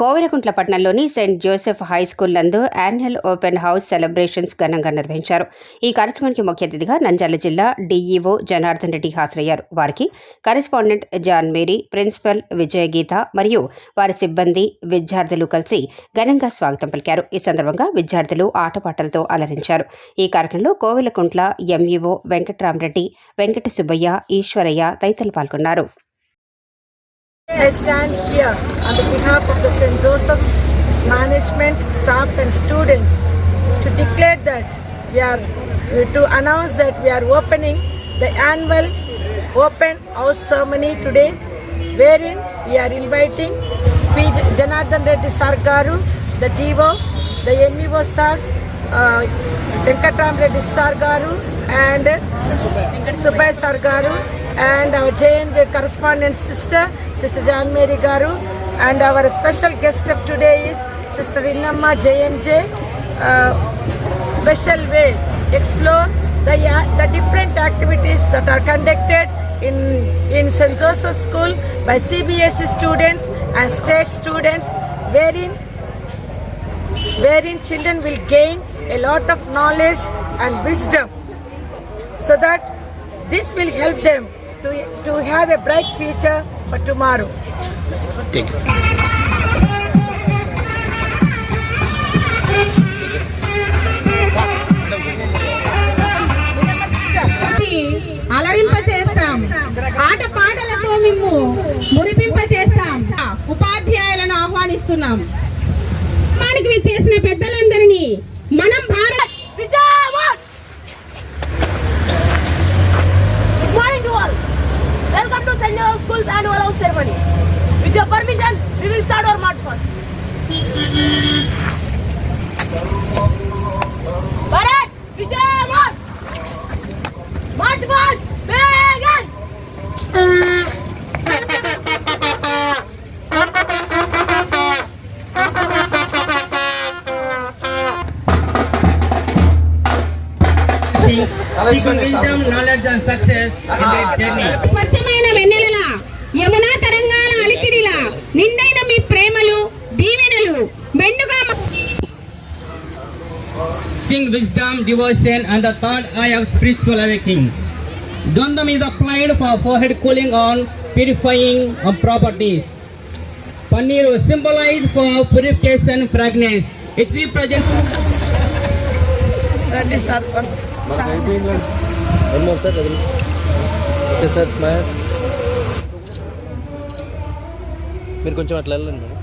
కోవిలకుంట్లపట్నంలోని saint Joseph high school నందు annual open house celebrations ఘనంగా నిర్వహించారు. ఈ కార్యక్రమానికి ముఖ్య అతిథిగా నంద్యాల జిల్లా డీఈఓ జనార్దన్ రెడ్డి హాజరయ్యారు. వారికి correspondent John Mary principal Vijaya Geetha మరియు వారి సిబ్బంది విద్యార్థులు కలిసి ఘనంగా స్వాగతం పలికారు. ఈ సందర్భంగా విద్యార్థులు ఆటపాటలతో అలరించారు. ఈ కార్యక్రమంలో కోవిలకుంట్ల ఎంఈఓ వెంకట్రామరెడ్డి వెంకట సుబ్బయ్య ఈశ్వరయ్య తదితరులు పాల్గొన్నారు. I stand here on the behalf of the St. Joseph's management, staff and students to declare that we are to announce that we are opening the annual open house ceremony today wherein we are inviting P. Janardhan Reddy Sargaru, the DO, the MEO SARS, uh, Venkatram Reddy Sargaru and Subhay Sargaru and our JNJ correspondent sister, Sister John Mary Garu, and our special guest of today is Sister Innamma JMJ. Uh, special way explore the uh, the different activities that are conducted in in St. Joseph School by CBSE students and state students, wherein wherein children will gain a lot of knowledge and wisdom so that this will help them to, to have a bright future for tomorrow. అలరింప చేస్తాం ఆట పాటలతో మిమ్ము మురిపింప చేస్తాం ఉపాధ్యాయులను ఆహ్వానిస్తున్నాం. మనకి చేసిన పెద్దలందరినీ మనం Bharat ceremony. With your permission, we will start our march first. Bharat, Vijay, march! March, march, begin! seeking wisdom, knowledge and success in their journey. స్వచ్ఛమైన వెన్నెలలా యమునా తరంగాల అలికిడిలా నిండైన మీ ప్రేమలు దీవెనలు మెండుగా wisdom, devotion and the third eye of spiritual awakening. Gandham is applied for forehead cooling on purifying of properties. Paneer symbolized for purification fragrance. It represents One more sir. Okay, sir, smile. మీరు కొంచెం అట్లా వెళ్ళండి.